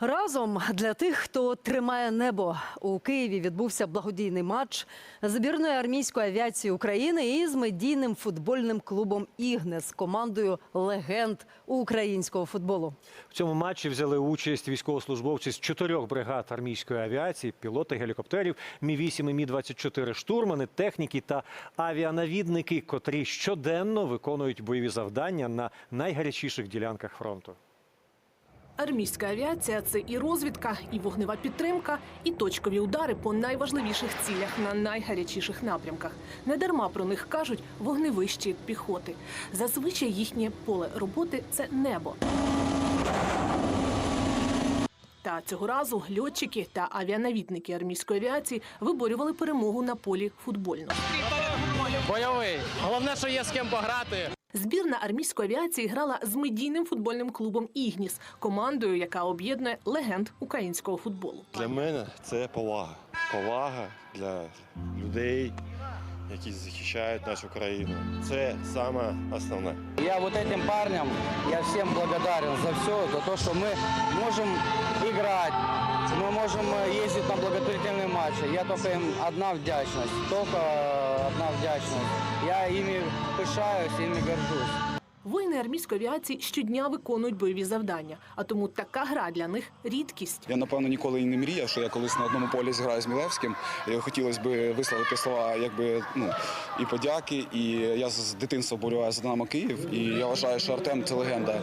Разом для тих, хто тримає небо у Києві, відбувся благодійний матч збірної армійської авіації України із медійним футбольним клубом Ігнес командою легенд українського футболу. В цьому матчі взяли участь військовослужбовці з чотирьох бригад армійської авіації, пілоти гелікоптерів, Мі-8 і Мі-24 штурмани, техніки та авіанавідники, котрі щоденно виконують бойові завдання на найгарячіших ділянках фронту. Армійська авіація це і розвідка, і вогнева підтримка, і точкові удари по найважливіших цілях на найгарячіших напрямках. Недарма про них кажуть вогневищі піхоти. Зазвичай їхнє поле роботи це небо. Та цього разу льотчики та авіанавідники армійської авіації виборювали перемогу на полі футбольного. Бойовий. Головне, що є з ким пограти. Збірна армійської авіації грала з медійним футбольним клубом Ігніс, командою, яка об'єднує легенд українського футболу. Для мене це повага. Повага для людей, які захищають нашу країну. Це саме основне. Я вот этим парням, я всем благодарен за все, за то, что мы можем играть, мы можем э, ездить на благотворительные матчи. Я только им одна вдячность, только э, одна вдячность. Я ими пишаюсь, ими горжусь. Воїни армійської авіації щодня виконують бойові завдання, а тому така гра для них рідкість. Я напевно ніколи і не мріяв, що я колись на одному полі зграю з Мілевським. Хотілося б висловити слова, якби ну і подяки. І я з дитинства болюваю за Динамо Київ. І я вважаю, що Артем це легенда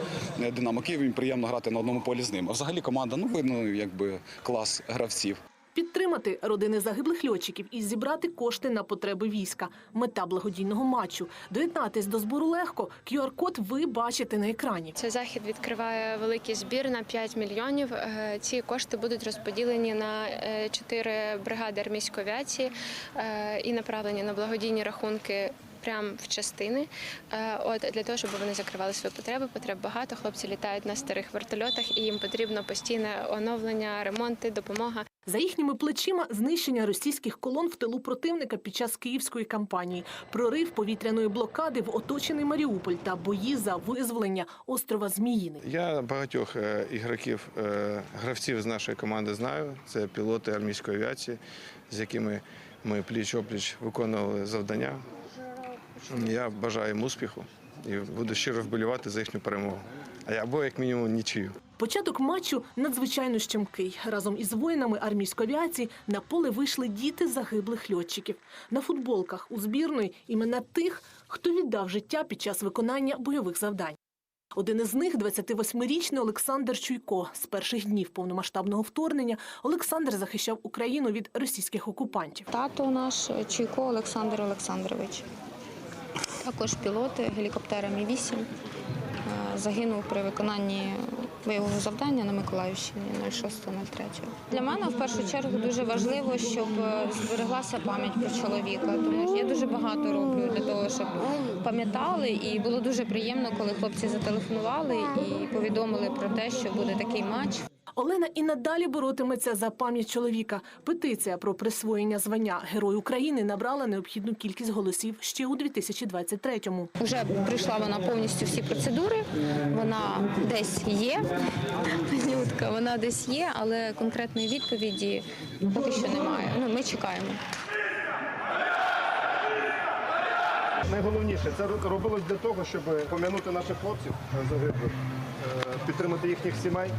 Динамо Київ. Їм приємно грати на одному полі з ним. А взагалі команда, ну видно, якби клас гравців. Підтримати родини загиблих льотчиків і зібрати кошти на потреби війська. Мета благодійного матчу. Доєднатись до збору легко. QR-код ви бачите на екрані. Цей захід відкриває великий збір на 5 мільйонів. Е, Ці кошти будуть розподілені на е, чотири бригади армійської авіації е, і направлені на благодійні рахунки. Прямо в частини, Е, от для того, щоб вони закривали свої потреби. Потреб багато. Хлопці літають на старих вертольотах, і їм потрібно постійне оновлення, ремонти, допомога. За їхніми плечима знищення російських колон в тилу противника під час київської кампанії, прорив повітряної блокади в оточений Маріуполь та бої за визволення острова Зміїний. Я багатьох е, ігроків, е, гравців з нашої команди знаю. Це пілоти армійської авіації, з якими ми пліч-опліч виконували завдання. Я бажаю їм успіху і буду щиро вболівати за їхню перемогу. Або як мінімум нічию. Початок матчу надзвичайно щемкий. Разом із воїнами армійської авіації на поле вийшли діти загиблих льотчиків. На футболках у збірної імена тих, хто віддав життя під час виконання бойових завдань. Один із них 28-річний Олександр Чуйко. З перших днів повномасштабного вторгнення Олександр захищав Україну від російських окупантів. Тато наш Чуйко Олександр Олександрович. Також пілоти гелікоптера Мі-8 е, загинув при виконанні бойового завдання на Миколаївщині 06.03. Для мене в першу чергу дуже важливо, щоб е, збереглася пам'ять про чоловіка. Тому що я дуже багато роблю для того, щоб пам'ятали. І було дуже приємно, коли хлопці зателефонували і повідомили про те, що буде такий матч. Олена і надалі боротиметься за пам'ять чоловіка. Петиція про присвоєння звання Герой України набрала необхідну кількість голосів ще у 2023-му. Вже пройшла вона повністю всі процедури. Вона десь є. Нютка, вона десь є, але конкретної відповіді поки що немає. Ну, ми чекаємо. Найголовніше це робилось для того, щоб пом'янути наших хлопців загиблих, е, підтримати їхніх сімей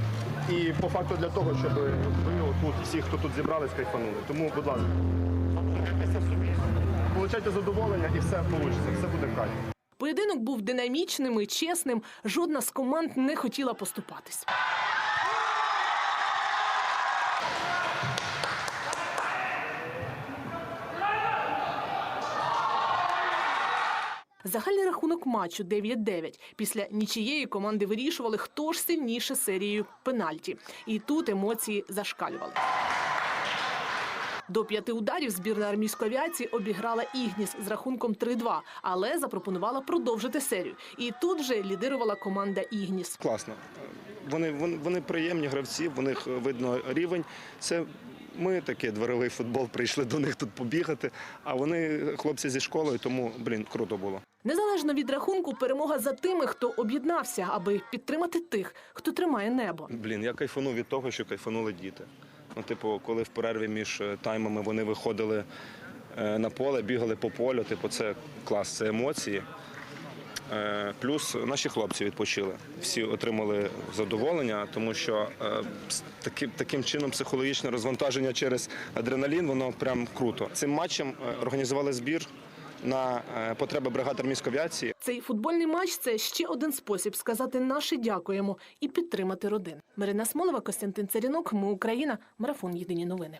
і по факту для того, щоб ви тут всі, хто тут зібрались, кайфанули. Тому, будь ласка, получайте задоволення і все вийде, все буде в кайф. Поєдинок був динамічним і чесним. Жодна з команд не хотіла поступатись. Загальний рахунок матчу 9-9. Після нічиєї команди вирішували, хто ж сильніше серією пенальті. І тут емоції зашкалювали. До п'яти ударів збірна армійської авіації обіграла Ігніс з рахунком 3-2, але запропонувала продовжити серію. І тут вже лідирувала команда Ігніс. Класно. Вони, вони, вони приємні гравці, в них видно рівень. Це ми такий дворовий футбол, прийшли до них тут побігати, а вони хлопці зі школою, тому блін, круто було. Незалежно від рахунку, перемога за тими, хто об'єднався, аби підтримати тих, хто тримає небо. Блін, я кайфанув від того, що кайфанули діти. Ну, типу, коли в перерві між е, таймами вони виходили е, на поле, бігали по полю, типу, це клас, це емоції. Е, Плюс наші хлопці відпочили. Всі отримали задоволення, тому що е, з таки- таким чином психологічне розвантаження через адреналін, воно прям круто. Цим матчем е, організували збір на потреби бригад армійської авіації. Цей футбольний матч це ще один спосіб сказати наше дякуємо і підтримати родин. Марина Смолова, Костянтин Царінок. Ми Україна. Марафон. Єдині новини.